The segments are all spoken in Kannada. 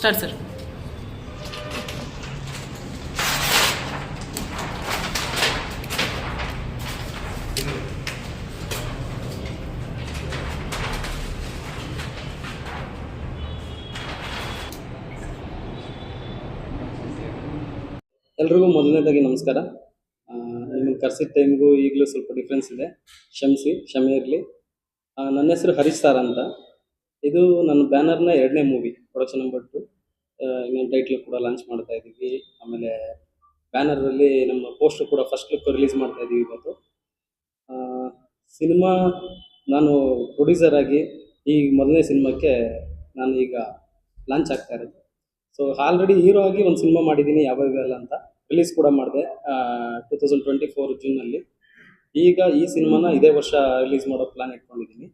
ಸ್ಟಾರ್ಟ್ ಸರ್ ಎಲ್ರಿಗೂ ಮೊದಲನೇದಾಗಿ ನಮಸ್ಕಾರ. ನಿಮಗೆ ಕರೆಸಿದ ಟೈಮ್ಗೂ ಈಗಲೂ ಸ್ವಲ್ಪ ಡಿಫ್ರೆನ್ಸ್ ಇದೆ. ಕ್ಷಮಿಸಿ, ಕ್ಷಮೆ ಇರಲಿ. ನನ್ನ ಹೆಸರು ಹರೀಶ್ ಸಾರ್ ಅಂತ. ಇದು ನನ್ನ ಬ್ಯಾನರ್ನ ಎರಡನೇ ಮೂವಿ ಪ್ರೊಡಕ್ಷನ್ ನಂಬರ್ ಟು ಇನ್ನೊಂದು ಟೈಟ್ಲ್ ಕೂಡ ಲಾಂಚ್ ಮಾಡ್ತಾ ಇದ್ದೀವಿ. ಆಮೇಲೆ ಬ್ಯಾನರಲ್ಲಿ ನಮ್ಮ ಪೋಸ್ಟರ್ ಕೂಡ ಫಸ್ಟ್ ಲುಕ್ ರಿಲೀಸ್ ಮಾಡ್ತಾ ಇದ್ದೀವಿ ಇವತ್ತು. ಸಿನಿಮಾ ನಾನು ಪ್ರೊಡ್ಯೂಸರ್ ಆಗಿ ಈ ಮೊದಲನೇ ಸಿನಿಮಾಕ್ಕೆ ನಾನು ಈಗ ಲಾಂಚ್ ಆಗ್ತಾ ಇರೋದು. ಸೊ ಆಲ್ರೆಡಿ ಹೀರೋ ಆಗಿ ಒಂದು ಸಿನಿಮಾ ಮಾಡಿದ್ದೀನಿ ಯಾವಾಗ ಅಂತ ರಿಲೀಸ್ ಕೂಡ ಮಾಡಿದೆ ಟೂ ತೌಸಂಡ್ ಟ್ವೆಂಟಿ ಫೋರ್ ಜೂನಲ್ಲಿ ಈಗ ಈ ಸಿನಿಮಾನ ಇದೇ ವರ್ಷ ರಿಲೀಸ್ ಮಾಡೋ ಪ್ಲಾನ್ ಇಟ್ಕೊಂಡಿದ್ದೀನಿ.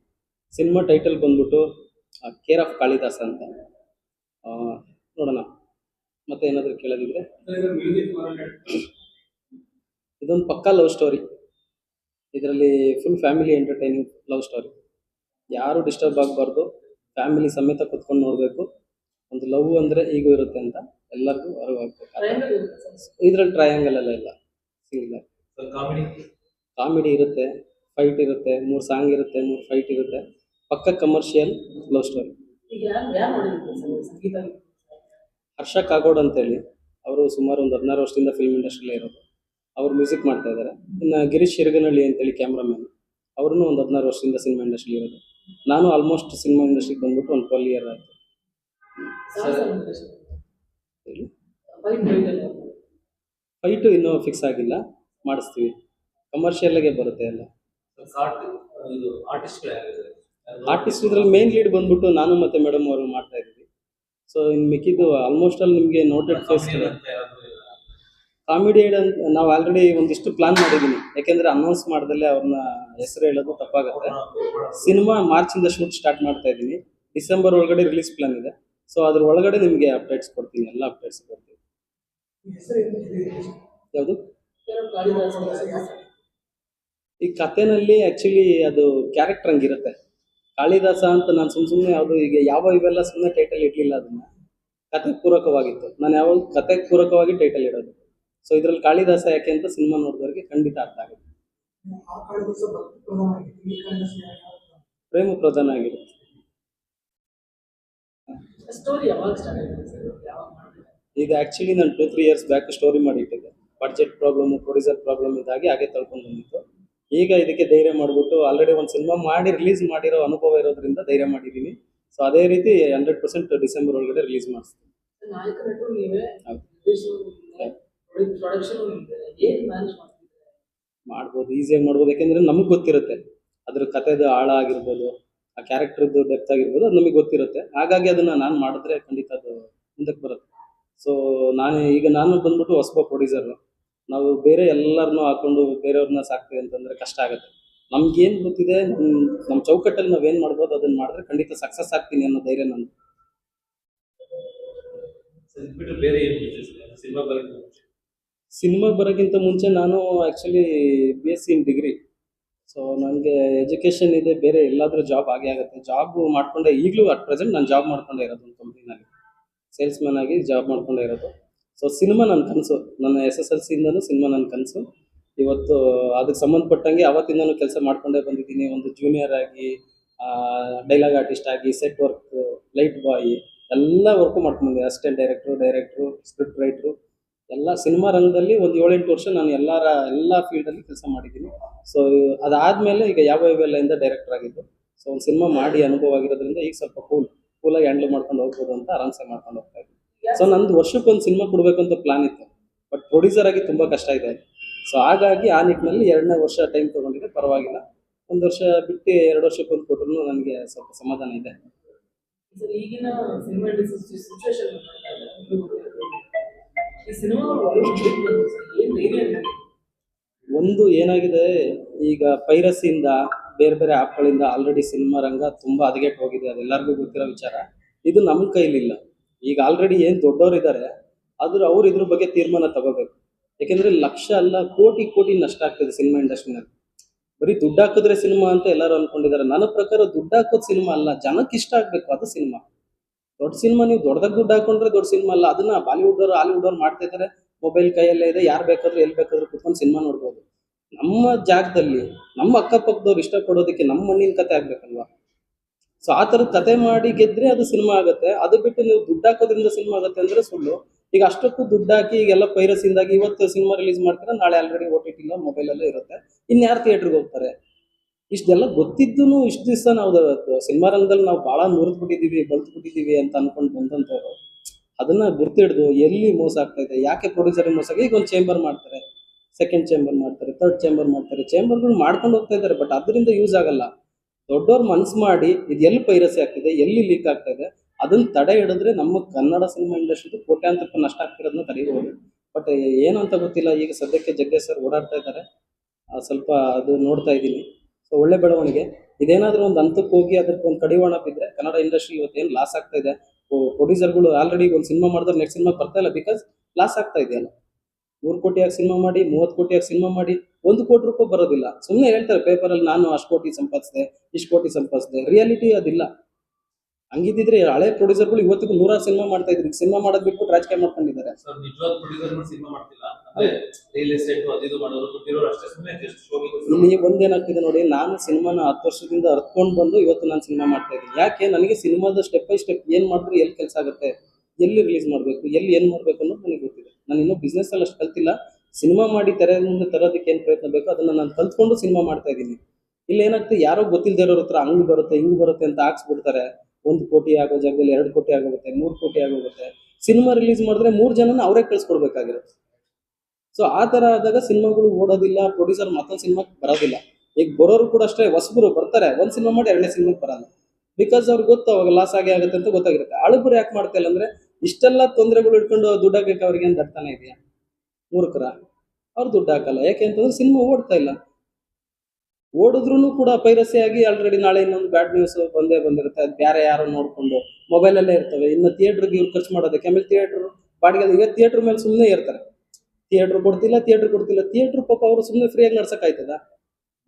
ಸಿನಿಮಾ ಟೈಟಲ್ ಬಂದ್ಬಿಟ್ಟು ಕೇರ್ ಆಫ್ ಕಾಳಿದಾಸ ಅಂತ. ನೋಡೋಣ. ಮತ್ತೆ ಏನಾದರೂ ಕೇಳೋದಿದ್ರೆ? ಇದೊಂದು ಪಕ್ಕಾ ಲವ್ ಸ್ಟೋರಿ ಇದರಲ್ಲಿ full family entertaining love story ಯಾರು ಡಿಸ್ಟರ್ಬ್ ಆಗಬಾರ್ದು ಫ್ಯಾಮಿಲಿ ಸಮೇತ ಕುತ್ಕೊಂಡು ನೋಡಬೇಕು. ಒಂದು ಲವ್ ಅಂದರೆ ಈಗೂ ಇರುತ್ತೆ ಅಂತ ಎಲ್ಲರಿಗೂ ಅರಿವಾಗಬೇಕು ಇದರಲ್ಲಿ ಟ್ರಯಾಂಗಲ್ ಎಲ್ಲ ಇಲ್ಲ. ಕಾಮಿಡಿ ಇರುತ್ತೆ ಫೈಟ್ ಇರುತ್ತೆ, ಮೂರು ಸಾಂಗ್ ಇರುತ್ತೆ, ಮೂರು ಫೈಟ್ ಇರುತ್ತೆ. ಪಕ್ಕ ಕಮರ್ಷಿಯಲ್ ಲವ್ ಸ್ಟೋರಿ ಈಗ ಯಾರು ಯಾರು ಮಾಡಿದ್ರು ಸರ್ ಸಂಗೀತ ಹರ್ಷ ಕಾಗೋಡ್ ಅಂತೇಳಿ. ಅವರು ಸುಮಾರು ಒಂದು ಹದಿನಾರು ವರ್ಷದಿಂದ ಫಿಲ್ಮ್ ಇಂಡಸ್ಟ್ರಿಲೇ ಇರೋದು. ಅವರು ಮ್ಯೂಸಿಕ್ ಮಾಡ್ತಾ ಇದ್ದಾರೆ ಇನ್ನು ಗಿರೀಶ್ ಅಂತ ಅಂತೇಳಿ ಕ್ಯಾಮ್ರಾಮ್ಯಾನ್ ಅವ್ರೂ ಒಂದು ಹದಿನಾರು ವರ್ಷದಿಂದ ಸಿನಿಮಾ ಇಂಡಸ್ಟ್ರಿ ಇರೋದು. ನಾನು ಆಲ್ಮೋಸ್ಟ್ ಸಿನಿಮಾ ಇಂಡಸ್ಟ್ರಿಗೆ ಬಂದ್ಬಿಟ್ಟು ಒಂದು ಟ್ವೆಲ್ ಇಯರ್ ಆಯಿತು. ಹೇಳಿ? ಫೈಟ್ ಇನ್ನೂ ಫಿಕ್ಸ್ ಆಗಿಲ್ಲ. ಮಾಡಿಸ್ತೀವಿ. ಕಮರ್ಷಿಯಲ್ಗೆ ಬರುತ್ತೆ ಎಲ್ಲ. ಶಾರ್ಟ್ ಇದು ಆರ್ಟಿಸ್ಟ್ಗಳು ಯಾರಿದ್ದಾರೆ? ಆರ್ಟಿಸ್ಟ್ ಇದ್ರಲ್ಲಿ ಮೇನ್ ಲೀಡ್ ಬಂದ್ಬಿಟ್ಟು ನಾನು ಮತ್ತೆ ಮೇಡಮ್ ಅವರು ಮಾಡ್ತಾ ಇದ್ದೀವಿ. ಸೊ ಇನ್ನು ಮಿಕ್ಕಿದ್ದು ಆಲ್ಮೋಸ್ಟ್ ಅಲ್ಲಿ ನಿಮಗೆ ನೋಟೆಡ್ ಫೇಸ್ ಕಾಮಿಡಿ ಅಂತ ನಾವು ಆಲ್ರೆಡಿ ಒಂದಿಷ್ಟು ಪ್ಲಾನ್ ಮಾಡಿದ್ದೀನಿ ಯಾಕೆಂದ್ರೆ ಅನೌನ್ಸ್ ಮಾಡ್ದಲ್ಲೇ ಅವ್ರನ್ನ ಹೆಸರು ಹೇಳೋದು ತಪ್ಪಾಗುತ್ತೆ. ಸಿನಿಮಾ ಮಾರ್ಚಿಂದ ಶೂಟ್ ಸ್ಟಾರ್ಟ್ ಮಾಡ್ತಾ ಇದ್ದೀನಿ. ಡಿಸೆಂಬರ್ ಒಳಗಡೆ ರಿಲೀಸ್ ಪ್ಲಾನ್ ಇದೆ. ಸೊ ಅದ್ರ ಒಳಗಡೆ ನಿಮಗೆ ಅಪ್ಡೇಟ್ಸ್ ಕೊಡ್ತೀನಿ. ಎಲ್ಲ ಅಪ್ಡೇಟ್ಸ್ ಕೊಡ್ತೀನಿ. ಯಾವುದು? ಈ ಕಥೆನಲ್ಲಿ ಆ್ಯಕ್ಚುಲಿ ಅದು ಕ್ಯಾರೆಕ್ಟರ್ ಹಂಗಿರುತ್ತೆ. ಕಾಳಿದಾಸ ಅಂತ ನಾನು ಸುಮ್ ಸುಮ್ಮನೆ ಯಾವುದು ಈಗ ಯಾವ ಇವೆಲ್ಲ ಸುಮ್ಮನೆ ಟೈಟಲ್ ಇಡ್ಲಿಲ್ಲ ಅದನ್ನ. ಕತೆ ಪೂರಕವಾಗಿತ್ತು ನಾನು ಯಾವಾಗ ಕತೆ ಪೂರಕವಾಗಿ ಟೈಟಲ್ ಇಡೋದು. ಸೊ ಇದ್ರಲ್ಲಿ ಕಾಳಿದಾಸ ಯಾಕೆ ಅಂತ ಸಿನಿಮಾ ನೋಡಿದವರಿಗೆ ಖಂಡಿತ ಅರ್ಥ ಆಗುತ್ತೆ. ಪ್ರೇಮ ಪ್ರಧಾನ ಆಗಿರುತ್ತೆ. ಈಗ ಆಕ್ಚುಲಿ ನಾನು two three years back story ಮಾಡಿಟ್ಟಿದ್ದೆ. Budget problem producer problem ಇದಾಗಿ ಹಾಗೆ ತಳ್ಕೊಂಡು ಬಂದಿತ್ತು. ಈಗ ಇದಕ್ಕೆ ಧೈರ್ಯ ಮಾಡಿಬಿಟ್ಟು ಆಲ್ರೆಡಿ ಒಂದು ಸಿನಿಮಾ ಮಾಡಿ ರಿಲೀಸ್ ಮಾಡಿರೋ ಅನುಭವ ಇರೋದ್ರಿಂದ ಧೈರ್ಯ ಮಾಡಿದ್ದೀನಿ ಸೊ ಅದೇ ರೀತಿ ಹಂಡ್ರೆಡ್ ಪರ್ಸೆಂಟ್ ಡಿಸೆಂಬರ್ ಒಳಗಡೆ ರಿಲೀಸ್ ಮಾಡಿಸ್ತೀನಿ. ಮಾಡ್ಬೋದು ಈಸಿಯಾಗಿ ಮಾಡ್ಬೋದು. ಯಾಕೆಂದ್ರೆ ನಮಗೆ ಗೊತ್ತಿರುತ್ತೆ. ಅದ್ರ ಕಥೆದ ಆಳ ಆಗಿರ್ಬೋದು ಆ ಕ್ಯಾರೆಕ್ಟರ್ದು ಡೆಪ್ತ್ ಆಗಿರ್ಬೋದು ಅದು ನಮಗೆ ಗೊತ್ತಿರುತ್ತೆ. ಹಾಗಾಗಿ ಅದನ್ನ ನಾನು ಮಾಡಿದ್ರೆ ಖಂಡಿತ ಅದು ಮುಂದಕ್ಕೆ ಬರುತ್ತೆ. ಸೊ ನಾನು ಈಗ ನಾನು ಬಂದ್ಬಿಟ್ಟು ಹೊಸಬ ಪ್ರೊಡ್ಯೂಸರ್ ನಾವು ಬೇರೆ ಎಲ್ಲರನ್ನೂ ಹಾಕೊಂಡು ಬೇರೆಯವ್ರನ್ನ ಸಾಕ್ತೀವಿ ಅಂತಂದ್ರೆ ಕಷ್ಟ ಆಗುತ್ತೆ. ನಮ್ಗೇನು ಗೊತ್ತಿದೆ ನಮ್ಮ ನಮ್ಮ ಚೌಕಟ್ಟಲ್ಲಿ ನಾವೇನು ಮಾಡ್ಬೋದು ಅದನ್ನ ಮಾಡಿದ್ರೆ ಖಂಡಿತ ಸಕ್ಸಸ್ ಆಗ್ತೀನಿ ಅನ್ನೋ ಧೈರ್ಯ ನಾನು ಬೇರೆ ಸಿನಿಮಾ ಸಿನಿಮಾ ಬರೋಕ್ಕಿಂತ ಮುಂಚೆ ನಾನು actually B S C in degree so ನನಗೆ ಎಜುಕೇಷನ್ ಇದೆ ಬೇರೆ ಎಲ್ಲಾದರೂ ಜಾಬ್ ಆಗೇ ಆಗುತ್ತೆ. ಜಾಬ್ ಮಾಡ್ಕೊಂಡೆ ಈಗಲೂ ಅಟ್ ಪ್ರೆಸೆಂಟ್ ನಾನು ಜಾಬ್ ಮಾಡ್ಕೊಂಡೇ ಇರೋದು ಒಂದು ಕಂಪ್ನಿನಲ್ಲಿ ಸೇಲ್ಸ್ ಮ್ಯಾನ್ ಆಗಿ ಜಾಬ್ ಮಾಡ್ಕೊಂಡೇ ಇರೋದು. ಸೊ ಸಿನಿಮಾ ನನ್ನ ಕನಸು. ನನ್ನ ಎಸ್ ಎಸ್ ಎಲ್ ಸಿಯಿಂದನೂ ಸಿನಿಮಾ ನನ್ನ ಕನಸು. ಇವತ್ತು ಅದಕ್ಕೆ ಸಂಬಂಧಪಟ್ಟಂಗೆ ಅವತ್ತಿಂದನೂ ಕೆಲಸ ಮಾಡ್ಕೊಂಡೇ ಬಂದಿದ್ದೀನಿ. ಒಂದು ಜೂನಿಯರ್ ಆಗಿ ಡೈಲಾಗ್ ಆರ್ಟಿಸ್ಟ್ ಆಗಿ ಸೆಟ್ ವರ್ಕ್ ಲೈಟ್ ಬಾಯ್ ಎಲ್ಲ ವರ್ಕು ಮಾಡ್ಕೊಂಡೆ assistant director director script writer ಎಲ್ಲ ಸಿನಿಮಾ ರಂಗದಲ್ಲಿ ಒಂದು ಏಳೆಂಟು ವರ್ಷ ನಾನು ಎಲ್ಲರ, ಎಲ್ಲ ಫೀಲ್ಡಲ್ಲಿ ಕೆಲಸ ಮಾಡಿದ್ದೀನಿ. ಸೊ ಅದಾದಮೇಲೆ ಈಗ ಯಾವ ಇವೆಲ್ಲ ಡೈರೆಕ್ಟರ್ ಆಗಿದ್ದು. ಸೊ ಒಂದು ಸಿನಿಮಾ ಮಾಡಿ ಅನುಭವ ಆಗಿರೋದ್ರಿಂದ ಈಗ ಸ್ವಲ್ಪ ಕೂಲ್ ಕೂಲಾಗಿ ಹ್ಯಾಂಡಲ್ ಮಾಡ್ಕೊಂಡು ಹೋಗ್ಬೋದು ಅಂತ ಆರಾಮ್ಸೆ ಮಾಡ್ಕೊಂಡು ಹೋಗ್ತಾ ಇದ್ದೀನಿ. ಸೊ ನಂದು ವರ್ಷಕ್ಕೆ ಒಂದು ಸಿನಿಮಾ ಕೊಡಬೇಕು ಅಂತ ಪ್ಲಾನ್ ಇತ್ತು. ಬಟ್ ಪ್ರೊಡ್ಯೂಸರ್ ಆಗಿ ತುಂಬ ಕಷ್ಟ ಇದೆ. ಸೊ ಹಾಗಾಗಿ ಆ ನಿಟ್ಟಿನಲ್ಲಿ ಎರಡನೇ ವರ್ಷ ಟೈಮ್ ತೊಗೊಂಡಿದೆ ಪರವಾಗಿಲ್ಲ. ಒಂದು ವರ್ಷ ಬಿಟ್ಟು ಎರಡು ವರ್ಷಕ್ಕೆ ಒಂದು ಕೊಟ್ಟರು ನನಗೆ ಸ್ವಲ್ಪ ಸಮಾಧಾನ ಇದೆ. ಈಗಿನ ಸಿನಿಮಾ? ಒಂದು ಏನಾಗಿದೆ ಈಗ ಪೈರಸಿಯಿಂದ ಬೇರೆ ಬೇರೆ ಆ್ಯಪ್ಗಳಿಂದ ಆಲ್ರೆಡಿ ಸಿನಿಮಾ ರಂಗ ತುಂಬ ಹದಗೆಟ್ಟು ಹೋಗಿದೆ ಅದೆಲ್ಲರಿಗೂ ಗೊತ್ತಿರೋ ವಿಚಾರ. ಇದು ನಮ್ಮ ಕೈಲಿಲ್ಲ. ಈಗ ಆಲ್ರೆಡಿ ಏನು ದೊಡ್ಡವರು ಇದ್ದಾರೆ ಆದ್ರೆ ಅವ್ರು ಇದ್ರ ಬಗ್ಗೆ ತೀರ್ಮಾನ ತಗೋಬೇಕು. ಯಾಕೆಂದ್ರೆ ಲಕ್ಷ ಅಲ್ಲ, ಕೋಟಿ ಕೋಟಿ ನಷ್ಟ ಆಗ್ತದೆ ಸಿನಿಮಾ ಇಂಡಸ್ಟ್ರಿನಲ್ಲಿ ಬರೀ ದುಡ್ಡು ಹಾಕಿದ್ರೆ ಸಿನಿಮಾ ಅಂತ ಎಲ್ಲರೂ ಅನ್ಕೊಂಡಿದ್ದಾರೆ ನನ್ನ ಪ್ರಕಾರ ದುಡ್ಡು ಹಾಕೋದು ಸಿನಿಮಾ ಅಲ್ಲ ಜನಕ್ಕೆ ಇಷ್ಟ ಆಗ್ಬೇಕು ಅದು ಸಿನಿಮಾ ದೊಡ್ಡ ಸಿನಿಮಾ ನೀವು ದೊಡ್ಡದಾಗ ದುಡ್ಡು ಹಾಕೊಂಡ್ರೆ ದೊಡ್ಡ ಸಿನಿಮಾ ಅಲ್ಲ. ಅದನ್ನ ಬಾಲಿವುಡ್ ಅವರು ಹಾಲಿವುಡ್ ಅವ್ರು ಮಾಡ್ತಾ ಇದ್ದಾರೆ ಮೊಬೈಲ್ ಕೈಯಲ್ಲೇ ಇದೆ, ಯಾರು ಬೇಕಾದ್ರೂ ಎಲ್ಲಿ ಬೇಕಾದ್ರೂ ಕುತ್ಕೊಂಡು ಸಿನಿಮಾ ನೋಡ್ಬೋದು. ನಮ್ಮ ಜಾಗದಲ್ಲಿ, ನಮ್ಮ ಅಕ್ಕಪಕ್ಕದವ್ರು ಇಷ್ಟಪಡೋದಕ್ಕೆ ನಮ್ಮ ಮಣ್ಣಿನ ಕತೆ ಆಗ್ಬೇಕಲ್ವಾ? ಸೊ ಆ ಥರದ ಕತೆ ಮಾಡಿ ಗೆದ್ರೆ ಅದು ಸಿನಿಮಾ ಆಗುತ್ತೆ. ಅದು ಬಿಟ್ಟು ನೀವು ದುಡ್ಡು ಹಾಕೋದ್ರಿಂದ ಸಿನಿಮಾ ಆಗುತ್ತೆ ಅಂದ್ರೆ ಸುಳ್ಳು. ಈಗ ಅಷ್ಟಕ್ಕೂ ದುಡ್ಡು ಹಾಕಿ ಈಗೆಲ್ಲ ಪೈರಸಿಂದಾಗಿ ಇವತ್ತು ಸಿನಿಮಾ ರಿಲೀಸ್ ಮಾಡ್ತಾರೆ, ನಾಳೆ ಆಲ್ರೆಡಿ ಓ ಟಿ ಟಿ ಇಲ್ಲ ಮೊಬೈಲಲ್ಲೇ ಇರುತ್ತೆ. ಇನ್ಯಾರು ಥಿಯೇಟ್ರಿಗೆ ಹೋಗ್ತಾರೆ? ಇಷ್ಟೆಲ್ಲ ಗೊತ್ತಿದ್ದೂ ಇಷ್ಟು ದಿವಸ ನಾವು ಸಿನಿಮಾ ರಂಗದಲ್ಲಿ ನಾವು ಭಾಳ ಮುರಿದು ಬಿಟ್ಟಿದ್ದೀವಿ ಬಲ್ತ್ಬಿಟ್ಟಿದ್ದೀವಿ ಅಂತ ಅನ್ಕೊಂಡು ಬಂದಂಥವ್ರು. ಅದನ್ನ ಗುರ್ತಿಡ್ದು ಎಲ್ಲಿ ಮೋಸ ಆಗ್ತಾ ಇದೆ, ಯಾಕೆ ಪ್ರೊಡ್ಯೂಸರ್ ಮೋಸ? ಈಗ ಒಂದು ಚೇಂಬರ್ ಮಾಡ್ತಾರೆ. ಸೆಕೆಂಡ್ ಚೇಂಬರ್ ಮಾಡ್ತಾರೆ ಥರ್ಡ್ ಚೇಂಬರ್ ಮಾಡ್ತಾರೆ. ಚೇಂಬರ್ಗಳು ಮಾಡ್ಕೊಂಡು ಹೋಗ್ತಾ ಇದ್ದಾರೆ ಬಟ್ ಅದರಿಂದ ಯೂಸ್ ಆಗಲ್ಲ. ದೊಡ್ಡವ್ರು ಮನ್ಸು ಮಾಡಿ ಇದು ಎಲ್ಲಿ ಪೈರಸಿ ಆಗ್ತಿದೆ, ಎಲ್ಲಿ ಲೀಕ್ ಆಗ್ತಾ ಇದೆ ಅದನ್ನ ತಡೆ ಹಿಡಿದ್ರೆ ನಮ್ಮ ಕನ್ನಡ ಸಿನಿಮಾ ಇಂಡಸ್ಟ್ರಿದು ಕೋಟ್ಯಾಂತರ ರೂಪಾಯಿ ನಷ್ಟ ಆಗ್ತಿರೋದನ್ನ ತಡೆಯಬಹುದು ಬಟ್ ಏನು ಅಂತ ಗೊತ್ತಿಲ್ಲ, ಈಗ ಸದ್ಯಕ್ಕೆ ಜಗ್ಗೇಶ್ ಸರ್ ಓಡಾಡ್ತಾ ಇದ್ದಾರೆ. ಸ್ವಲ್ಪ ಅದು ನೋಡ್ತಾ ಇದ್ದೀನಿ. ಸೊ ಒಳ್ಳೆ ಬೆಳವಣಿಗೆ. ಇದೇನಾದರೂ ಒಂದು ಹಂತಕ್ಕೆ ಹೋಗಿ ಅದಕ್ಕೆ ಒಂದು ಕಡಿವಾಣ ಬಿದ್ದರೆ ಕನ್ನಡ ಇಂಡಸ್ಟ್ರಿ ಇವತ್ತೇನು ಲಾಸ್ ಆಗ್ತಾ ಇದೆ? ಪ್ರೊಡ್ಯೂಸರ್ಗಳು ಆಲ್ರೆಡಿ ಒಂದು ಸಿನಿಮಾ ಮಾಡಿದ್ರೆ ನೆಕ್ಸ್ಟ್ ಸಿನಿಮಾ ಬರ್ತಾ ಇಲ್ಲ ಬಿಕಾಸ್ ಲಾಸ್ ಆಗ್ತಾ ಇದೆಯಲ್ಲ. ನೂರು ಕೋಟಿಯಾಗಿ ಸಿನಿಮಾ ಮಾಡಿ ಮೂವತ್ತು ಕೋಟಿಯಾಗಿ ಸಿನಿಮಾ ಮಾಡಿ ಒಂದು ಕೋಟಿ ರೂಪಾಯಿ ಬರೋದಿಲ್ಲ. ಸುಮ್ಮನೆ ಹೇಳ್ತಾರೆ ಪೇಪರಲ್ಲಿ ನಾನು ಅಷ್ಟು ಕೋಟಿ ಸಂಪಾದಿಸಿದೆ ಇಷ್ಟು ಕೋಟಿ ಸಂಪಾದಿಸಿದೆ. ರಿಯಾಲಿಟಿ ಅದಿಲ್ಲ. ಹಂಗಿದ್ದಿದ್ರೆ ಹಳೆ ಪ್ರೊಡ್ಯೂಸರ್ಗಳು ಇವತ್ತಿಗೂ ನೂರಾರು ಸಿನಿಮಾ ಮಾಡ್ತಾ ಇದ್ರು. ಸಿನಿಮಾ ಮಾಡೋದ್ ಬಿಟ್ಬಿಟ್ಟು ರಾಜಕೀಯ ಮಾಡ್ಕೊಂಡಿದ್ದಾರೆ. ಇಲ್ಲಿ ಒಂದೇನಾಗ್ತಿದೆ ನೋಡಿ ನಾನು ಸಿನಿಮಾನ ಹತ್ತು ವರ್ಷದಿಂದ ಅರ್ತ್ಕೊಂಡು ಬಂದು ಇವತ್ತು ನಾನು ಸಿನಿಮಾ ಮಾಡ್ತಾ ಇದ್ದೀನಿ. ಯಾಕೆ? ನನಗೆ ಸಿನಿಮಾದ ಸ್ಟೆಪ್ ಬೈ ಸ್ಟೆಪ್ ಏನ್ ಮಾಡಿದ್ರೆ ಎಲ್ಲಿ ಕೆಲಸ ಆಗುತ್ತೆ ಎಲ್ಲಿ ರಿಲೀಸ್ ಮಾಡಬೇಕು ಎಲ್ಲಿ ಏನ್ ಮಾಡಬೇಕು ಅನ್ನೋದು ನನಗೆ ಗೊತ್ತಿದೆ. ನಾನು ಇನ್ನೂ ಬಿಸ್ನೆಸ್ ಅಲ್ಲಿ ಅಷ್ಟು ಕಲ್ತಿಲ್ಲ. ಸಿನಿಮಾ ಮಾಡಿ ತೆರೆ ಮುಂದೆ ತರೋದಕ್ಕೆ ಏನು ಪ್ರಯತ್ನ ಬೇಕೋ ಅದನ್ನ ನಾನು ಕಲ್ತ್ಕೊಂಡು ಸಿನಿಮಾ ಮಾಡ್ತಾ ಇದ್ದೀನಿ. ಇಲ್ಲಿ ಏನಾಗ್ತದೆ, ಯಾರೋ ಗೊತ್ತಿಲ್ಲದೆ ಇರೋರ ಹತ್ರ ಹಂಗ್ ಬರುತ್ತೆ, ಹಿಂಗ್ ಬರುತ್ತೆ ಅಂತ ಹಾಕ್ಸ್ಬಿಡ್ತಾರೆ. ಒಂದು ಕೋಟಿ ಆಗೋ ಜಾಗದಲ್ಲಿ ಎರಡು ಕೋಟಿ ಆಗೋಗುತ್ತೆ, ಮೂರು ಕೋಟಿ ಆಗೋಗುತ್ತೆ. ಸಿನಿಮಾ ರಿಲೀಸ್ ಮಾಡಿದ್ರೆ ಮೂರು ಜನನ ಅವರೇ ಕಳ್ಸ್ಕೊಡ್ಬೇಕಾಗಿರುತ್ತೆ. ಸೊ ಆ ಥರ ಆದಾಗ ಸಿನಿಮಾಗಳು ಓಡೋದಿಲ್ಲ ಪ್ರೊಡ್ಯೂಸರ್ ಮತ್ತೊಂದು ಸಿನಿಮಾಗೆ ಬರೋದಿಲ್ಲ. ಈಗ ಬರೋರು ಕೂಡ ಅಷ್ಟೇ, ಹೊಸಬರು ಬರ್ತಾರೆ, ಒಂದು ಸಿನಿಮಾ ಮಾಡಿ ಎರಡನೇ ಸಿನಿಮಾಗೆ ಬರಲ್ಲ. ಬಿಕಾಸ್ ಅವ್ರಿಗೆ ಗೊತ್ತು ಅವಾಗ ಲಾಸ್ ಆಗಿ ಆಗುತ್ತೆ ಅಂತ ಗೊತ್ತಾಗಿರುತ್ತೆ. ಅಳುಬರು ಯಾಕೆ ಮಾಡ್ತಾ ಇಲ್ಲ ಅಂದ್ರೆ ಇಷ್ಟೆಲ್ಲ ತೊಂದರೆಗಳು ಇಟ್ಕೊಂಡು ದುಡ್ಡು ಹಾಕಕ್ಕೆ ಅವ್ರಿಗೆ ಏನು ದರ್ತಾನೆ ಇದೆಯಾ? ಮೂರ್ಖರ. ಅವ್ರು ದುಡ್ಡು ಹಾಕಲ್ಲ. ಯಾಕೆ ಅಂತಂದ್ರೆ ಸಿನಿಮಾ ಓಡ್ತಾ ಇಲ್ಲ. ಓಡಿದ್ರು ಕೂಡ ಪೈರಸಿ ಆಗಿ ಆಲ್ರೆಡಿ ನಾಳೆ ಇನ್ನೊಂದು ಬ್ಯಾಡ್ ನ್ಯೂಸ್ ಬಂದೇ ಬಂದಿರುತ್ತೆ. ಅದು ಬೇರೆ ಯಾರೋ ನೋಡ್ಕೊಂಡು ಮೊಬೈಲಲ್ಲೇ ಇರ್ತವೆ. ಇನ್ನು ಥಿಯೇಟ್ರಿಗೆ ಇವ್ರು ಖರ್ಚು ಮಾಡೋದಕ್ಕೆ. ಆಮೇಲೆ ಥಿಯೇಟ್ರ್ ಬಾಡಿಗೆ ಈಗ ಥಿಯೇಟ್ರ್ ಮೇಲೆ ಸುಮ್ಮನೆ ಇರ್ತಾರೆ. ಥಿಯೇಟ್ರ್ ಕೊಡ್ತಿಲ್ಲ ಥಿಯೇಟ್ರ್ ಕೊಡ್ತಿಲ್ಲ. ಥಿಯೇಟ್ರ್ ಪಾಪ ಅವರು ಸುಮ್ಮನೆ ಫ್ರೀಯಾಗಿ ನಡ್ಸೋಕ್ಕಾಯ್ತದ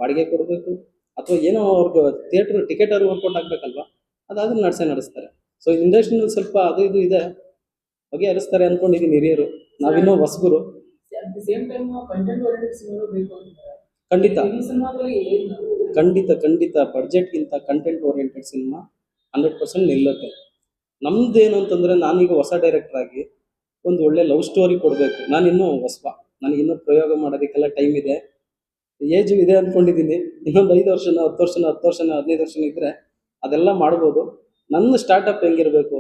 ಬಾಡಿಗೆ ಕೊಡಬೇಕು. ಅಥವಾ ಏನೋ ಅವ್ರಿಗೆ ಥಿಯೇಟ್ರ್ ಟಿಕೆಟ್ ಅವ್ರು ವರ್ಕೌಟ್ ಆಗ್ಬೇಕಲ್ವಾ ಅದಾದ್ರೂ ನಡೆಸೇ ನಡೆಸ್ತಾರೆ. ಸೊ ಇಂಡಸ್ಟ್ರಿನಲ್ಲಿ ಸ್ವಲ್ಪ ಅದು ಇದು ಇದೆ. ಬಗೆಹರಿಸ್ತಾರೆ ಅನ್ಕೊಂಡಿದ್ದೀನಿ ಹಿರಿಯರು. ನಾವಿನ್ನೂ ಹೊಸಬರು ಖಂಡಿತ. ಖಂಡಿತ ಖಂಡಿತ ಬಡ್ಜೆಟ್ಗಿಂತ content oriented cinema hundred percent ನಿಲ್ಲುತ್ತೆ. ನಮ್ದೇನು ಅಂತಂದ್ರೆ ನಾನೀಗ ಹೊಸ ಡೈರೆಕ್ಟರ್ ಆಗಿ ಒಂದು ಒಳ್ಳೆ ಲವ್ ಸ್ಟೋರಿ ಕೊಡಬೇಕು. ನಾನಿನ್ನೂ ಹೊಸಬ ನನಗಿನ್ನೂ ಪ್ರಯೋಗ ಮಾಡೋದಕ್ಕೆಲ್ಲ ಟೈಮ್ ಇದೆ. ಏಜು ಇದೆ ಅಂದ್ಕೊಂಡಿದ್ದೀನಿ ಇನ್ನೊಂದು ಐದು ವರ್ಷನ ಹತ್ತು ವರ್ಷನ ಹತ್ತು ವರ್ಷನ ಹದಿನೈದು ವರ್ಷನ ಇದ್ದರೆ ಅದೆಲ್ಲ ಮಾಡ್ಬೋದು. ನನ್ನ ಸ್ಟಾರ್ಟಪ್ ಹೆಂಗಿರಬೇಕು?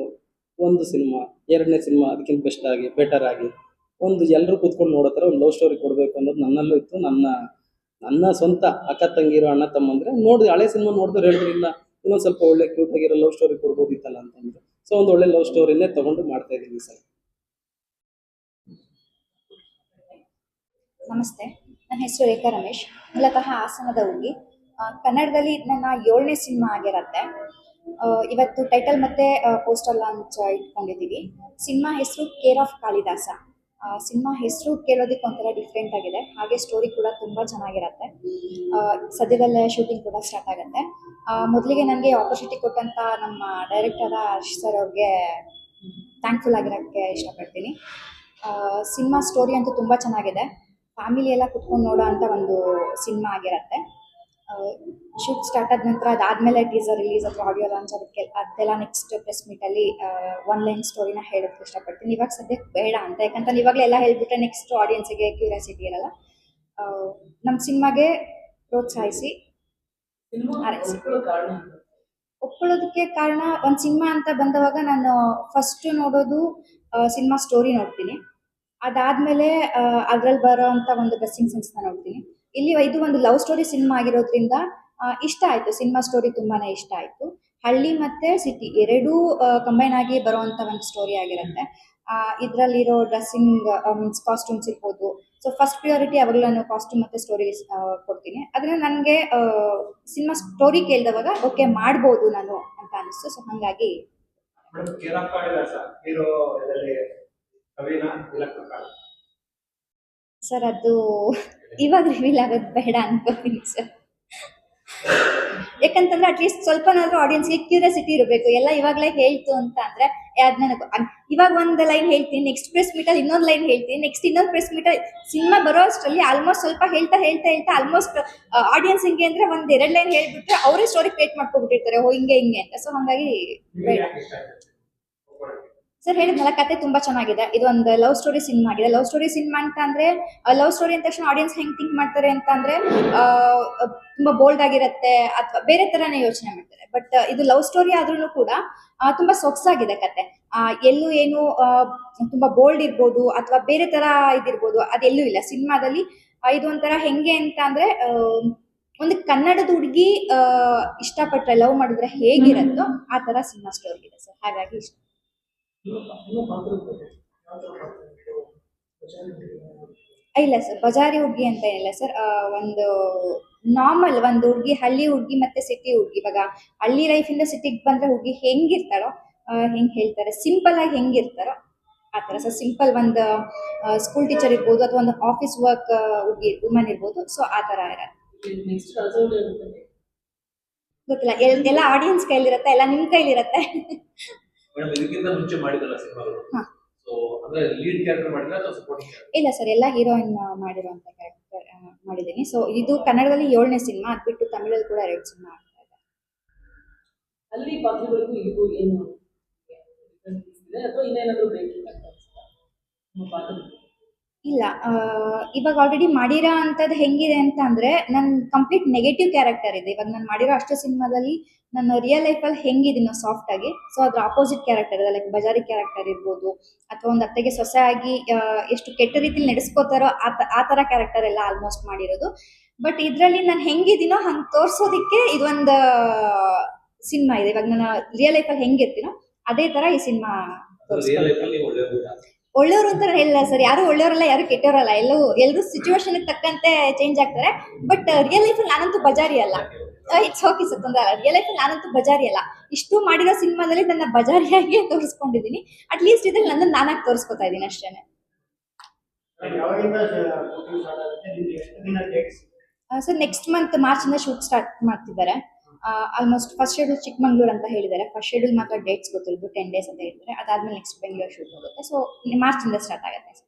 ಒಂದು ಸಿನಿಮಾ, ಎರಡನೇ ಸಿನಿಮಾ, ಅದಕ್ಕಿಂತ ಬೆಸ್ಟ್ ಆಗಿ ಬೆಟರ್ ಆಗಿ. ಒಂದು ಎಲ್ಲರೂ ಕೂತ್ಕೊಂಡು ನೋಡೋ ಥರ ಒಂದು ಲವ್ ಸ್ಟೋರಿ ಕೊಡಬೇಕು ಅನ್ನೋದು ನನ್ನಲ್ಲೂ ಇತ್ತು. ನನ್ನ ನನ್ನ ಸ್ವಂತ ಅಕ್ಕ, ತಂಗಿರೋ, ಅಣ್ಣ, ತಮ್ಮಂದ್ರೆ ನೋಡಿ ಹಳೆ ಸಿನಿಮಾ ನೋಡಿದ್ರೆ ಹೇಳಿದ್ರು ಇಲ್ಲ, ಇನ್ನೊಂದು ಸ್ವಲ್ಪ ಒಳ್ಳೆ ಕ್ಯೂಟ್ ಆಗಿರೋ ಲವ್ ಸ್ಟೋರಿ ಕೊಡ್ಬೋದಿತ್ತಲ್ಲ ಅಂತಂದ್ರೆ. ಸೊ ಒಂದು ಒಳ್ಳೆ ಲವ್ ಸ್ಟೋರಿನೇ ತಗೊಂಡು ಮಾಡ್ತಾ ಇದ್ದೀನಿ ಸರ್. ನಮಸ್ತೆ. ನನ್ನ ಹೆಸರು ರೇಖಾ ರಮೇಶ್. ಮೂಲತಃ ಹಾಸನದ ಹುಡುಗಿ ಕನ್ನಡದಲ್ಲಿ ನನ್ನ ಏಳನೇ ಸಿನಿಮಾ ಆಗಿರತ್ತೆ. ಇವತ್ತು ಟೈಟಲ್ ಮತ್ತೆ ಪೋಸ್ಟರ್ ಲಾಂಚ್ ಇಟ್ಕೊಂಡಿದ್ದೀವಿ ಸಿನಿಮಾ ಹೆಸರು ಕೇರ್ ಆಫ್ ಕಾಳಿದಾಸ. ಸಿನಿಮಾ ಹೆಸರು ಕೇಳೋದಕ್ಕೆ ಒಂಥರ ಡಿಫ್ರೆಂಟ್ ಆಗಿದೆ. ಹಾಗೆ ಸ್ಟೋರಿ ಕೂಡ ತುಂಬ ಚೆನ್ನಾಗಿರತ್ತೆ. ಸದ್ಯದಲ್ಲೇ ಶೂಟಿಂಗ್ ಕೂಡ ಸ್ಟಾರ್ಟ್ ಆಗುತ್ತೆ. ಮೊದಲಿಗೆ ನನಗೆ ಆಪರ್ಚುನಿಟಿ ಕೊಟ್ಟಂತ ನಮ್ಮ ಡೈರೆಕ್ಟರ್ ಹರ್ಷ್ ಸರ್ ಅವ್ರಿಗೆ ಥ್ಯಾಂಕ್ಫುಲ್ ಆಗಿರೋಕ್ಕೆ ಇಷ್ಟಪಡ್ತೀನಿ. ಸಿನಿಮಾ ಸ್ಟೋರಿ ಅಂತೂ ತುಂಬ ಚೆನ್ನಾಗಿದೆ. ಫ್ಯಾಮಿಲಿ ಎಲ್ಲ ಕುತ್ಕೊಂಡು ನೋಡೋ ಅಂತ ಒಂದು ಸಿನಿಮಾ ಆಗಿರತ್ತೆ. ಶೂಟ್ ಸ್ಟಾರ್ಟ್ ಆದ ನಂತರ ಅದಾದಮೇಲೆ ಟೀಸರ್ ರಿಲೀಸ್ ಅಥವಾ ಆಡಿಯೋ ಲಾಂಚ್ ಅದಕ್ಕೆ ಅದೆಲ್ಲ ನೆಕ್ಸ್ಟ್ ಪ್ರೆಸ್ ಮೀಟಲ್ಲಿ ಒನ್ ಲೈನ್ ಸ್ಟೋರಿನ ಹೇಳೋಕ್ಕೆ ಇಷ್ಟಪಡ್ತೀನಿ. ಇವಾಗ ಸದ್ಯಕ್ಕೆ ಬೇಡ ಅಂತ. ಯಾಕಂತ ಇವಾಗಲೇ ಎಲ್ಲ ಹೇಳ್ಬಿಟ್ರೆ ನೆಕ್ಸ್ಟ್ ಆಡಿಯನ್ಸಿಗೆ ಕ್ಯೂರಿಯಾಸಿಟಿ ಇರಲ್ಲ. ನಮ್ಮ ಸಿನಿಮಾಗೆ ಪ್ರೋತ್ಸಾಹಿಸಿ. ಒಪ್ಕೊಳ್ಳೋದಕ್ಕೆ ಕಾರಣ ಒಂದು ಸಿನಿಮಾ ಅಂತ ಬಂದವಾಗ ನಾನು ಫಸ್ಟ್ ನೋಡೋದು ಸಿನಿಮಾ ಸ್ಟೋರಿ ನೋಡ್ತೀನಿ. ಅದಾದ್ಮೇಲೆ ಅದ್ರಲ್ಲಿ ಬರೋ ಅಂತ ಒಂದು ಡ್ರೆಸ್ಸಿಂಗ್ ಸೆನ್ಸ್ನ ನೋಡ್ತೀನಿ. ಇಲ್ಲಿ ಇದು ಒಂದು ಲವ್ ಸ್ಟೋರಿ ಸಿನಿಮಾ ಆಗಿರೋದ್ರಿಂದ ಇಷ್ಟ ಆಯ್ತು. ಸಿನಿಮಾ ಸ್ಟೋರಿ ತುಂಬಾನೇ ಇಷ್ಟ ಆಯ್ತು. ಹಳ್ಳಿ ಮತ್ತೆ ಸಿಟಿ ಎರಡೂ ಕಂಬೈನ್ ಆಗಿ ಬರುವಂತ ಒಂದು ಸ್ಟೋರಿ ಆಗಿರುತ್ತೆ. ಇದರಲ್ಲಿರೋ ಡ್ರೆಸ್ಸಿಂಗ್ ಮೀನ್ಸ್ ಕಾಸ್ಟ್ಯೂಮ್ಸ್ ಇರ್ಬೋದು. ಸೊ ಫಸ್ಟ್ ಪ್ರಿಯಾರಿಟಿ ಯಾವಾಗಲೂ ನಾನು ಕಾಸ್ಟ್ಯೂಮ್ ಮತ್ತೆ ಸ್ಟೋರಿ ಕೊಡ್ತೀನಿ. ಅದನ್ನ ನನಗೆ ಸಿನಿಮಾ ಸ್ಟೋರಿ ಕೇಳಿದವಾಗ ಓಕೆ ಮಾಡ್ಬೋದು ನಾನು ಅಂತ ಅನಿಸ್ತು. ಸೊ ಹಾಗಾಗಿ ಹೀರೋ ಸರ್, ಅದು ಇವಾಗ ರಿವೀಲ್ ಆಗೋದು ಬೇಡ ಅನ್ಕೋತೀನಿ ಸರ್. ಯಾಕಂತಂದ್ರೆ ಅಟ್ಲೀಸ್ಟ್ ಸ್ವಲ್ಪನಾದ್ರೂ ಆಡಿಯನ್ಸ್ಗೆ ಕ್ಯೂರಿಯಾಸಿಟಿ ಇರಬೇಕು. ಎಲ್ಲ ಇವಾಗಲೇ ಹೇಳ್ತು ಅಂತ ಅಂದ್ರೆ ಅದ್ ನನಗೆ ಇವಾಗ ಒಂದು ಲೈನ್ ಹೇಳ್ತೀನಿ ನೆಕ್ಸ್ಟ್ ಪ್ರೆಸ್ ಅಲ್ಲಿ ಇನ್ನೊಂದು ಲೈನ್ ಹೇಳ್ತೀನಿ ನೆಕ್ಸ್ಟ್ ಇನ್ನೊಂದು ಪ್ರೆಸ್ ಮೀಟಲ್ಲಿ ಸಿನಿಮಾ ಬರೋ ಅಷ್ಟರಲ್ಲಿ ಆಲ್ಮೋಸ್ಟ್ ಸ್ವಲ್ಪ ಹೇಳ್ತಾ ಹೇಳ್ತಾ ಹೇಳ್ತಾ ಆಲ್ಮೋಸ್ಟ್ ಆಡಿಯನ್ಸ್ ಹಿಂಗೆ ಅಂದ್ರೆ ಒಂದ್ ಎರಡು ಲೈನ್ ಹೇಳ್ಬಿಟ್ರೆ ಅವರೇ ಸ್ಟೋರಿ ಕ್ರಿಯೇಟ್ ಮಾಡ್ಕೊಬಿಟ್ಟಿರ್ತಾರೆ. ಓ, ಹಿಂಗೆ ಹಿಂಗೆ ಅಂತ. ಸೊ ಹಂಗಾಗಿ ನಿಮ್ಗೆ ಯಾಕೆ ಇಷ್ಟ ಆಯ್ತು ಒಬ್ಬರಿಗೆ? ಸರ್ ಹೇಳಿದ್ನಲ್ಲ ಕತೆ ತುಂಬಾ ಚೆನ್ನಾಗಿದೆ. ಇದು ಒಂದು ಲವ್ ಸ್ಟೋರಿ ಸಿನಿಮಾ ಆಗಿದೆ. ಲವ್ ಸ್ಟೋರಿ ಸಿನಿಮಾ ಅಂತ ಅಂದ್ರೆ ಲವ್ ಸ್ಟೋರಿ ಅಂದ ತಕ್ಷಣ ಆಡಿಯನ್ಸ್ ಹೆಂಗ್ ಥಿಂಕ್ ಮಾಡ್ತಾರೆ ಅಂತ ಅಂದ್ರೆ ತುಂಬಾ ಬೋಲ್ಡ್ ಆಗಿರುತ್ತೆ ಅಥವಾ ಬೇರೆ ತರನೇ ಯೋಚನೆ ಮಾಡ್ತಾರೆ. ಬಟ್ ಇದು ಲವ್ ಸ್ಟೋರಿ ಆದ್ರೂ ಕೂಡ ತುಂಬಾ ಸೊಗಸಾಗಿದೆ ಕತೆ. ಆ, ಎಲ್ಲೂ ಏನು ತುಂಬಾ ಬೋಲ್ಡ್ ಇರ್ಬೋದು ಅಥವಾ ಬೇರೆ ತರ ಇದಿರ್ಬೋದು ಅದೆಲ್ಲೂ ಇಲ್ಲ. ಸಿನಿಮಾದಲ್ಲಿ ಇದು ಒಂಥರ ಹೆಂಗೆ ಅಂತ ಅಂದ್ರೆ ಒಂದು ಕನ್ನಡದ ಹುಡುಗಿ ಇಷ್ಟಪಟ್ರೆ ಲವ್ ಮಾಡಿದ್ರೆ ಹೇಗಿರುತ್ತೋ ಆ ತರ ಸಿನಿಮಾ ಸ್ಟೋರಿ ಇದೆ ಸರ್ ಹಾಗಾಗಿ ಇಷ್ಟ. ಇಲ್ಲ ಸರ್ ಬಜಾರಿ ಹುಡುಗಿ ಅಂತ ಏನಿಲ್ಲ ಸರ್ ಒಂದು ನಾರ್ಮಲ್ ಒಂದು ಹುಡುಗಿ, ಹಳ್ಳಿ ಹುಡುಗಿ ಮತ್ತೆ ಸಿಟಿ ಹುಡುಗಿ. ಇವಾಗ ಹಳ್ಳಿ ಲೈಫಿಂದ ಸಿಟಿಗೆ ಬಂದ್ರೆ ಹುಡುಗಿ ಹೆಂಗಿರ್ತಾರೋ ಹೆಂಗ್ ಹೇಳ್ತಾರೆ? ಸಿಂಪಲ್ ಆಗಿ ಹೆಂಗಿರ್ತಾರೋ, ಆ ಥರ ಸರ್ ಸಿಂಪಲ್ ಒಂದು ಸ್ಕೂಲ್ ಟೀಚರ್ ಇರ್ಬೋದು ಅಥವಾ ಒಂದು ಆಫೀಸ್ ವರ್ಕ್ ಹುಡುಗಿ ವುಮನ್ ಇರ್ಬೋದು. ಸೊ ಆ ಥರ ಇರುತ್ತೆ. ಗೊತ್ತಿಲ್ಲ ಎಲ್ಲ ಆಡಿಯನ್ಸ್ ಕೈಲಿರುತ್ತೆ, ಎಲ್ಲ ನಿಮ್ಮ ಕೈಲಿರುತ್ತೆ? ಮೇಡಮ್ ಇದಕ್ಕಿಂತ ಮುಂಚೆ ಮಾಡಿದಲ್ಲ ಸಿನಿಮಾಗಳು. ಹಾ. ಸೊ ಅಂದ್ರೆ ಲೀಡ್ ಕ್ಯಾರೆಕ್ಟರ್ ಮಾಡಿದ್ರೆ ಅಥವಾ ಸಪೋರ್ಟಿಂಗ್ ಇಲ್ಲ ಸರ್ ಎಲ್ಲ ಹೀರೋಯಿನ್ ಮಾಡಿರುವಂತ ಕ್ಯಾರೆಕ್ಟರ್ ಮಾಡಿದ್ದೀನಿ. ಸೊ ಇದು ಕನ್ನಡದಲ್ಲಿ ಏಳನೇ ಸಿನಿಮಾ ಅದ್ ಬಿಟ್ಟು ತಮಿಳಲ್ಲಿ ಕೂಡ ಎರಡು ಸಿನಿಮಾ ಆಗ್ತಾ ಇದೆ. ಅಲ್ಲಿ ಪಾತ್ರಗಳಿಗೂ ಇಲ್ಲಿಗೂ ಏನು difference ಇದೆ? ಅಥವಾ ಇನ್ನೇನಾದ್ರೂ ಬೇಕಿಲ್ಲ ಅಂತ ಅನ್ಸುತ್ತಾ? ನಿಮ್ಮ ಪಾತ್ರಕ್ಕೆ ಇಲ್ಲ ಇವಾಗ ಆಲ್ರೆಡಿ ಮಾಡಿರೋ ಅಂಥದ್ದು ಹೆಂಗಿದೆ ಅಂತ ಅಂದ್ರೆ ನನ್ನ ಕಂಪ್ಲೀಟ್ ನೆಗೆಟಿವ್ ಕ್ಯಾರೆಕ್ಟರ್ ಇದೆ. ಇವಾಗ ನಾನು ಮಾಡಿರೋ ಅಷ್ಟು ಸಿನಿಮಾದಲ್ಲಿ ನನ್ನ ರಿಯಲ್ ಲೈಫಲ್ಲಿ ಸಾಫ್ಟ್ ಆಗಿ. ಸೊ ಅದ್ರ ಆಪೋಸಿಟ್ ಕ್ಯಾರೆಕ್ಟರ್ ಇದೆ ಲೈಕ್ ಬಜಾರಿ ಕ್ಯಾರೆಕ್ಟರ್ ಇರ್ಬೋದು ಅಥವಾ ಒಂದು ಅತ್ತೆಗೆ ಸೊಸೆ ಆಗಿ ಆ, ಎಷ್ಟು ಕೆಟ್ಟ ರೀತಿಲಿ ನಡೆಸ್ಕೋತಾರೋ ಆ ತರ ಥರ ಕ್ಯಾರೆಕ್ಟರ್ ಎಲ್ಲ ಆಲ್ಮೋಸ್ಟ್ ಮಾಡಿರೋದು. ಬಟ್ ಇದರಲ್ಲಿ ನಾನು ಹೆಂಗಿದ್ದೀನೋ ಹಂಗೆ ತೋರಿಸೋದಕ್ಕೆ ಇದೊಂದು ಸಿನಿಮಾ ಇದೆ. ಇವಾಗ ನಾನು ರಿಯಲ್ ಲೈಫಲ್ಲಿ ಹೆಂಗಿರ್ತೀನೋ ಅದೇ ಥರ ಈ ಸಿನಿಮಾ ರಿಯಲ್ ಲೈಫ್ ಅಲ್ಲಿ ಒಳ್ಳೆ ಒಳ್ಳೆಯವರು ಅಂತ ಹೇಳಿಲ್ಲ ಸರ್. ಯಾರು ಒಳ್ಳೆಯವರಲ್ಲ ಯಾರು ಕೆಟ್ಟವರಲ್ಲ. ಎಲ್ಲೂ ಎಲ್ಲರೂ ಸಿಚುವೇಶನ್ ತಕ್ಕಂತೆ ಚೇಂಜ್ ಆಗ್ತಾರೆ. ಬಟ್ ರಿಯಲ್ ಲೈಫಲ್ಲಿ ನಾನಂತೂ ಬಜಾರಿ ಅಲ್ಲ. ಇಟ್ಸ್ ಓಕೆ ಸರ್ ತೊಂದರೆ ರಿಯಲ್ ಲೈಫಲ್ಲಿ ನಾನಂತೂ ಬಜಾರಿ ಅಲ್ಲ. ಇಷ್ಟು ಮಾಡಿರೋ ಸಿನಿಮಾದಲ್ಲಿ ನನ್ನ ಬಜಾರಿಯಾಗಿ ತೋರಿಸ್ಕೊಂಡಿದ್ದೀನಿ. ಅಟ್ಲೀಸ್ಟ್ ಇದ್ರಲ್ಲಿ ನನ್ನ ನಾನಾಗಿ ತೋರಿಸ್ಕೊತಾ ಇದ್ದೀನಿ ಅಷ್ಟೇ ಸರ್ ನೆಕ್ಸ್ಟ್ ಮಂತ್ ಮಾರ್ಚಿಂದ ಶೂಟ್ ಸ್ಟಾರ್ಟ್ ಮಾಡ್ತಿದ್ದಾರೆ. ಆಲ್ಮೋಸ್ಟ್ ಫಸ್ಟ್ ಶೆಡ್ಯೂಲ್ ಚಿಕ್ಕಮಂಗ್ಳೂರು ಅಂತ ಹೇಳಿದ್ದಾರೆ. ಫಸ್ಟ್ ಶೆಡ್ಯೂಲ್ ಮಾತ್ರ ಡೇಟ್ಸ್ ಗೊತ್ತಿರೋದು ಟೆನ್ ಡೇಸ್ ಅಂತ ಹೇಳಿದ್ದಾರೆ. ಅದಾದ್ಮೇಲೆ ನೆಕ್ಸ್ಟ್ ಬೆಂಗಳೂರು ಶೂಟ್ ಹೋಗುತ್ತೆ. ಸೊ ಇಂದ ಸ್ಟಾರ್ಟ್ ಆಗುತ್ತೆ.